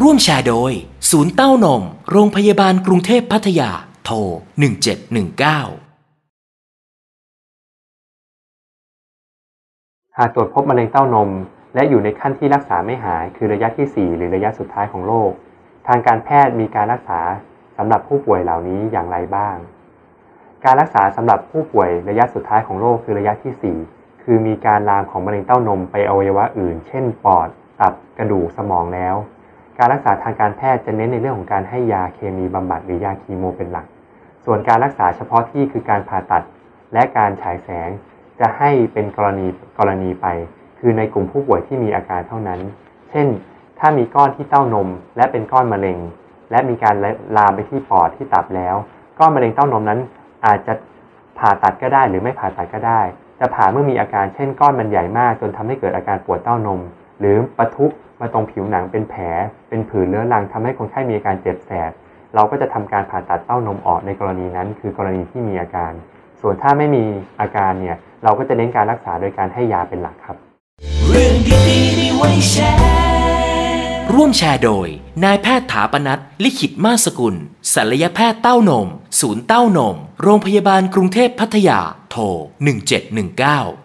ร่วมแชร์โดย ศูนย์เต้านม โรงพยาบาลกรุงเทพพัทยา โทร 1719หากตรวจพบมะเร็งเต้านม และอยู่ในขั้นที่รักษาไม่หายคือระยะที่ 4 หรือระยะสุดท้ายของโรคทางการแพทย์มีการรักษาสำหรับผู้ป่วยเหล่านี้อย่างไรบ้าง การรักษาสำหรับผู้ป่วยระยะสุดท้ายของโรคคือระยะที่ 4 คือมีการลามของมะเร็งเต้านมไปอวัยวะอื่น เช่น ปอด ตับ กระดูก สมองแล้ว การรักษาทางการแพทย์จะเน้นในเรื่องของการให้ยาเคมีบำบัดหรือยาคีโมเป็นหลัก ส่วนการรักษาเฉพาะที่คือการผ่าตัดและการฉายแสง จะให้เป็นกรณีกรณีไป คือในกลุ่มผู้ป่วยที่มีอาการเท่านั้น เช่น ถ้ามีก้อนที่เต้านม และเป็นก้อนมะเร็ง และมีการลามไปที่ปอดที่ตับแล้ว ก้อนมะเร็งเต้านมนั้นอาจจะผ่าตัดก็ได้หรือไม่ผ่าตัดก็ได้ จะผ่าเมื่อมีอาการเช่นก้อนมันใหญ่มาก จนทำให้เกิดอาการปวดเต้านม หรือปะทุมาตรงผิวหนังเป็นแผล เป็นผื่นเรื้อรังทำให้คนไข้มีอาการเจ็บแสบ เราก็จะทำการผ่าตัดเต้านมออกในกรณีนั้น คือกรณีที่มีอาการ ส่วนถ้าไม่มีอาการเนี่ยเราก็จะเน้นการรักษาโดยการให้ยาเป็นหลักครับ เรื่องดีๆมีไว้แชร์ร่วมแชร์โดย นายแพทย์ถาปนัทลิขิตมาสกุลศัลยแพทย์เต้านม ศูนย์เต้านม โรงพยาบาลกรุงเทพพัทยา โทร 1719